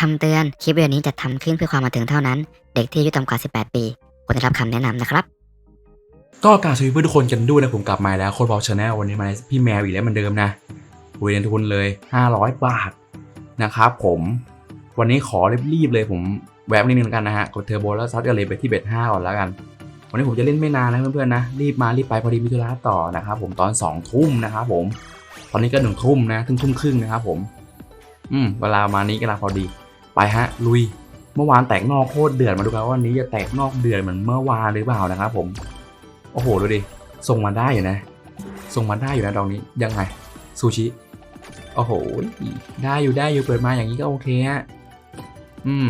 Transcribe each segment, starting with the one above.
คำเตือน คลิปวิดีโอนี้จะทำขึ้นเพื่อความบันเทิงเท่านั้น เด็กที่อายุต่ำกว่า 18 ปีควรได้รับคำแนะนำนะครับ ก็กรารสวัสดีเพื่อนทุกคนกันด้วยนะผมกลับมาแล้วโคตรบอลชาแนลวันนี้มาในพี่แมวอีกแล้วเหมือนเดิมนะเวียนทุนเลย 500 บาทนะครับผม วันนี้ขอรีบๆเลยผมแวบนิดนึงแล้วกันนะฮะ กดเทอร์โบแล้วซัดกันเลยไปที่เบ็ด5ก่อนแล้วกัน วันนี้ผมจะเล่นไม่นานนะเพื่อนๆนะ รีบมารีบไปพอดีมิถุราต่อนะครับผมตอน2ทุ่มนะครับผม ตอนนี้ก็หนึ่งทุ่มนะทุ่มทุ่มครึ่งนะครับผม อืม เวลามานี้ก็ลาพอดี ไปฮะ ลุย เมื่อวานแตกนอกโคตรเดือดมาดูกันว่าวันนี้จะแตกนอกเดือดเหมือนเมื่อวานหรือเปล่านะครับผม โอ้โหดูดิส่งมาได้อยู่นะ ส่งมาได้อยู่นะดอกนี้ยังไงซูชิโอ้โหได้อยู่ได้อยู่เปิดมาอย่างนี้ก็โอเคฮะอืม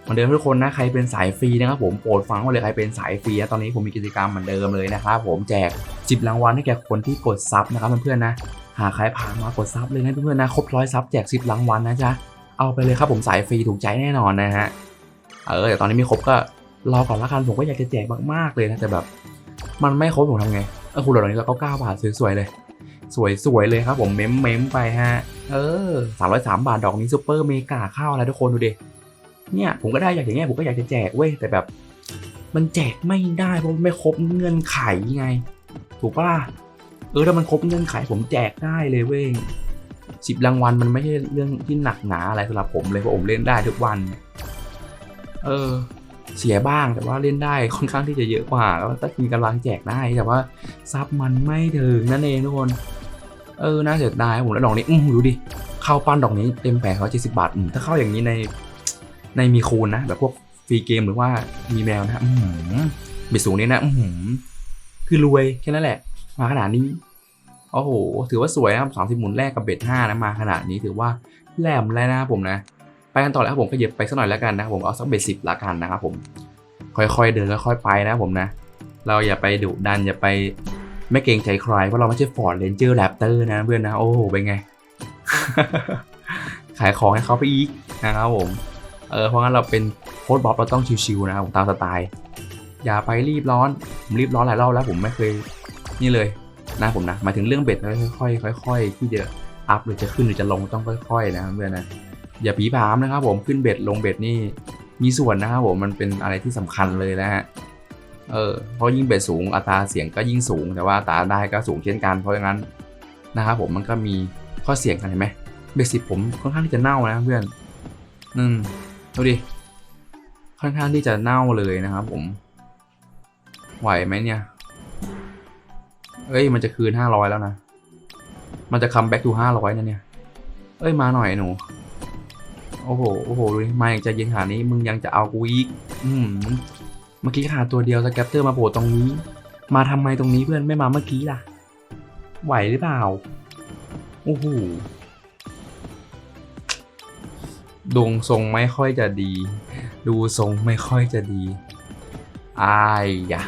เหมือนเดิมทุกคนนะใครเป็นสายฟรีนะครับผมโปรดฟังไว้เลยใครเป็นสายฟรีนะตอนนี้ผมมีกิจกรรมเหมือนเดิมเลยนะครับผมแจก10รางวัลให้แก่คนที่กดซับนะครับเพื่อนๆนะหาใครผ่านมากดซับเลยนะเพื่อนๆนะครบร้อยซับแจก10รางวัลนะจ๊ะ เอาไปเลยครับผมสายฟรีถูกใจแน่นอนนะฮะ เออแต่ตอนนี้ไม่ครบก็รอก่อนละกันผมก็อยากจะแจกมากๆเลยนะแต่แบบ มันไม่ครบผมทำไง เออคุณเหล่านี้เราก็เก้าบาทสวยๆเลย สวยๆเลยครับผมเม้มเม้มไปฮะ เออสามร้อยสามบาทดอกนี้ซูเปอร์เมกาข้าวอะไรทุกคนดูดิเนี่ยผมก็ได้อยากอย่างเงี้ยผมก็อยากจะแจกเว้ยแต่แบบ มันแจกไม่ได้เพราะไม่ครบเงื่อนไขไง ถูกปะล่ะเออถ้ามันครบเงื่อนไขผมแจกได้เลยเว้ย สิบรางวัลมันไม่ใช่เรื่องที่หนักหนาอะไรสำหรับผมเลยเพราะผมเล่นได้ทุกวัน เออ เสียบ้างแต่ว่าเล่นได้ค่อนข้างที่จะเยอะกว่าแล้วถ้ามีกำลังแจกได้แต่ว่าซับมันไม่ถึงนั่นเองทุกคน เออน่าเสียดายผมแล้วดอกนี้อืมดูดิเข้าปั้นดอกนี้เต็มแผงเขาเจ็ดสิบาทถ้าเข้าอย่างนี้ในในมีคูณนะแบบพวกฟรีเกมหรือว่ามีแมวนะอืมเบ็ดสูงนี้นะอืมคือรวยแค่นั้นแหละมาขนาดนี้ โอ้โห ถือว่าสวยนะครับสามสิบหมุนแรกกับเบ็ดห้านะมาขนาดนี้ถือว่าแหลมแล้วนะครับผมนะ ไปกันต่อแล้วครับผมขยับไปสักหน่อยแล้วกันนะครับผมเอาสักเบ็ดสิบละกันนะครับผม ค่อยๆเดินค่อยๆไปนะครับผมนะ เราอย่าไปดุดันอย่าไปไม่เกรงใจใครเพราะเราไม่ใช่ฟอร์ดเรนเจอร์แรปเตอร์นะเพื่อนนะโอ้โหเป็นไง ขายของให้เขาไปอีกนะครับผมเออเพราะงั้นเราเป็นโค้ดบ๊อบเราต้องชิวๆนะครับผมตามสไตล์อย่าไปรีบร้อนผมรีบร้อนหลายรอบแล้วผมไม่เคยนี่เลย นะผมนะหมายถึงเรื่องเบ็ดนะค่อยๆค่อยๆที่จะอัพหรือจะขึ้นหรือจะลงต้องค่อยๆนะเพื่อนนะอย่าผีผามนะครับผมขึ้นเบ็ดลงเบ็ดนี่มีส่วนนะครับผมมันเป็นอะไรที่สำคัญเลยนะฮะเออเพราะยิ่งเบ็ดสูงอัตราเสียงก็ยิ่งสูงแต่ว่าอัตราได้ก็สูงเช่นกันเพราะงั้นนะครับผมมันก็มีข้อเสียงกันเห็นไหมเบ็ดสิบผมค่อนข้างที่จะเน่านะเพื่อนอืมดูดิค่อนข้างที่จะเน่าเลยนะครับผมไหวไหมเนี่ย เอ้ยมันจะคืนห้าร้อยแล้วนะ มันจะคัมแบ็กทูห้าร้อยนะเนี่ย เอ้ยมาหน่อยหนู โอ้โห โอ้โหดูดิมาอย่างใจเย็นขนาดนี้ มึงยังจะเอากูอีก อืมเมื่อกี้ขาดตัวเดียวสแกปเตอร์มาโผล่ตรงนี้ มาทำไมตรงนี้เพื่อนไม่มาเมื่อกี้ล่ะ ไหวหรือเปล่า โอ้โหดวงทรงไม่ค่อยจะดี ดูทรงไม่ค่อยจะดีอายยะ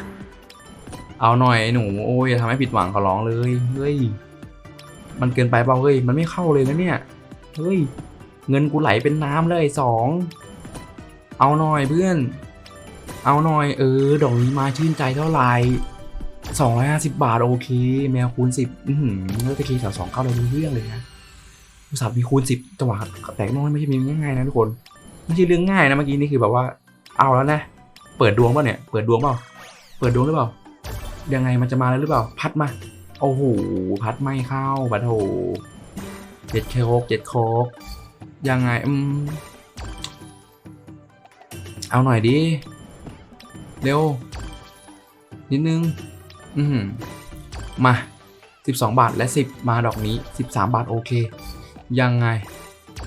เอาหน่อยไอ้หนูโอ้ยอย่าทำให้ผิดหวังขอร้องเลยเฮ้ยมันเกินไปเปล่าเฮ้ยมันไม่เข้าเลยนะเนี่ยเฮ้ยเงินกูไหลเป็นน้ำเลยสองเอาหน่อยเพื่อน เอาหน่อยเออดอกนี้มาชื่นใจเท่าไหร่สองร้อยห้าสิบบาทโอเค แมวคูณสิบอือหือแล้วตะกี้แถวสองเข้าเรารู้เรื่องเลยนะอุตส่าห์มีคูณสิบจังหวะแตกน้อยไม่ใช่มีง่ายๆนะทุกคนไม่ใช่เรื่องง่ายนะเมื่อกี้นี่คือแบบว่า เอาแล้วนะ เปิดดวงเปล่าเนี่ย เปิดดวงเปล่า เปิดดวงหรือเปล่า ยังไงมันจะมาแล้วหรือเปล่า พัดมา โอ้โห พัดไม่เข้าบัดโหเจ็ดโคกเจ็ดโคกยังไง อืม เอาหน่อยดิ เร็ว นิดนึง อืมมา 12 บาทและ 10 มาดอกนี้ 13 บาทโอเค ยังไง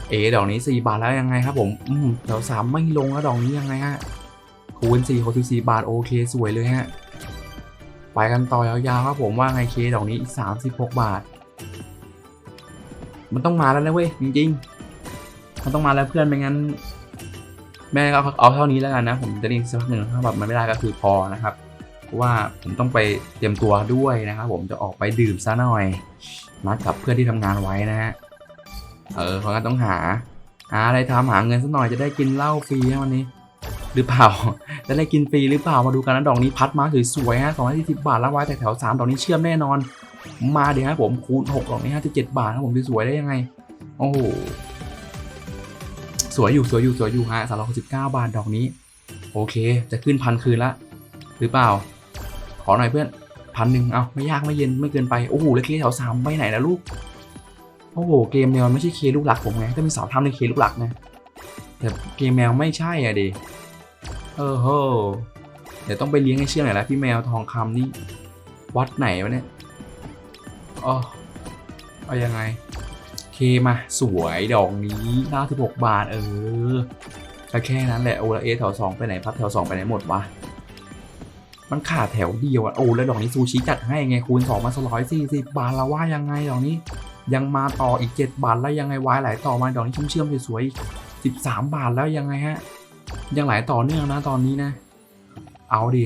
เอดอกนี้ 4 บาทแล้วยังไงครับผม อืมแถวสามไม่ลงแล้วดอกนี้ยังไงฮะคูณ4 64บาทโอเค สวยเลยฮะ ไปกันต่อยาวๆครับผมว่าไงเคดอกนี้อีก36 บาท มันต้องมาแล้วนะเว้ยจริงๆ มันต้องมาแล้วเพื่อนไม่งั้น แม่ก็เอาเอาเท่านี้แล้วกันนะ ผมจะเรียนสักพักหนึ่งถ้าแบบมันไม่ได้ก็คือพอนะครับเพราะว่าผมต้องไปเตรียมตัวด้วยนะครับผมจะออกไปดื่มซะหน่อยนัดกับเพื่อนที่ทำงานไว้นะฮะเออเพราะงั้นต้องหาหาอะไรทำหาเงินสักหน่อยจะได้กินเหล้าฟรีวันนี้ หรือเปล่า จะได้กินฟรีหรือเปล่ามาดูกันนะดอกนี้พัดมาสวยๆฮะสองร้อยสี่สิบบาทแล้วไว้แต่แถวสามดอกนี้เชื่อมแน่นอน มาเดี๋ยวครับผมคูณหกดอกนี้ห้าสิบเจ็ดบาทครับผมสวยๆได้ยังไง โอ้โหสวยอยู่สวยอยู่สวยอยู่ฮะสามร้อยหกสิบเก้าบาทดอกนี้ โอเค จะขึ้นพันคืนละ หรือเปล่า ขอหน่อยเพื่อนพันหนึ่งเอาไม่ยากไม่เย็นไม่เกินไปโอ้โหแล้วเคแถวสามไปไหนนะลูกโอ้โหเกมแนวไม่ใช่เคลูกหลักผมไงถ้าเป็นสาวทำในเคลูกหลักนะแต่เกมแมวไม่ใช่อะดิ เออโห เดี๋ยวต้องไปเลี้ยงให้เชื่อหน่อยละพี่แมวทองคำนี่ วัดไหนวะเนี่ยอ๋อเอายังไง เคมา สวยดอกนี้96บาท เออก็แค่นั้นแหละ โอ้แล้วเอแถวสองไปไหนพับแถวสองไปไหนหมดวะ มันขาดแถวเดียวอะโอ้แล้วดอกนี้ซูชิจัดให้ไงคูณสองมาสร้อยสี่สิบบาทแล้วว่ายังไงดอกนี้ ยังมาต่ออีกเจ็ดบาทแล้วยังไงวายไหลต่อมาดอกนี้เชื่อมๆสวยๆสิบสามบาทแล้วยังไงฮะ ยังไหลต่อเนื่องนะตอนนี้นะ เอาดิ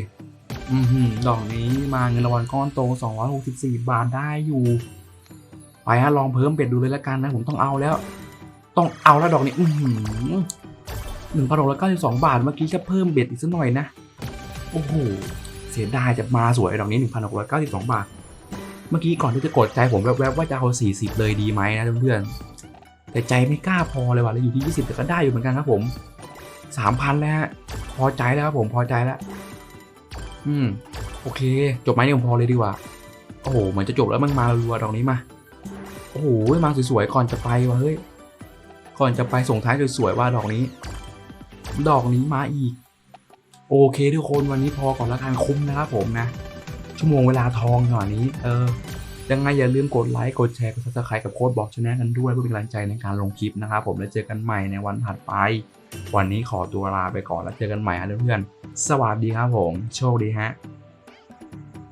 อือหือดอกนี้มาเงินรางวัลก้อนโต 264 บาทได้อยู่ ไปฮะลองเพิ่มเป็ดดูเลยละกันนะ ผมต้องเอาแล้ว ต้องเอาแล้วดอกนี้ อือหือหนึ่งพันหกร้อยเก้าสิบสองบาท เมื่อกี้ก็เพิ่มเบ็ดอีกสักหน่อยนะ โอ้โห เสียดายจะมาสวยดอกนี้หนึ่งพันหกร้อยเก้าสิบสองบาท เมื่อกี้ก่อนที่จะกดใจผมแวบๆว่าจะเอาสี่สิบเลยดีไหมนะเพื่อนๆ แต่ใจไม่กล้าพอเลยว่ะแล้วอยู่ที่ยี่สิบแต่ก็ได้อยู่เหมือนกันครับผม สามพันแล้วฮะพอใจแล้วครับผมพอใจแล้ว อืม โอเค จบไหมเนี่ยผมพอเลยดีกว่า โอ้โหเหมือนจะจบแล้วมันมารัวๆดอกนี้มา โอ้โหมาสวยๆก่อนจะไปว่ะเฮ้ย ก่อนจะไปส่งท้ายสวยๆว่าดอกนี้ ดอกนี้มาอีก โอเคทุกคนวันนี้พอก่อนละกันคุ้มนะครับผมนะ ชั่วโมงเวลาทองหน่อยนี้ เออ ยังไงอย่าลืมกดไลค์ กดแชร์ กด subscribe กับโค้ดบอกชแนลกันด้วยเพื่อเป็นกำลังใจในการลงคลิปนะครับผมแล้วเจอกันใหม่ในวันถัดไป วันนี้ขอตัวลาไปก่อนแล้วเจอกันใหม่ฮะเพื่อนๆสวัสดีครับผม โชคดีฮะ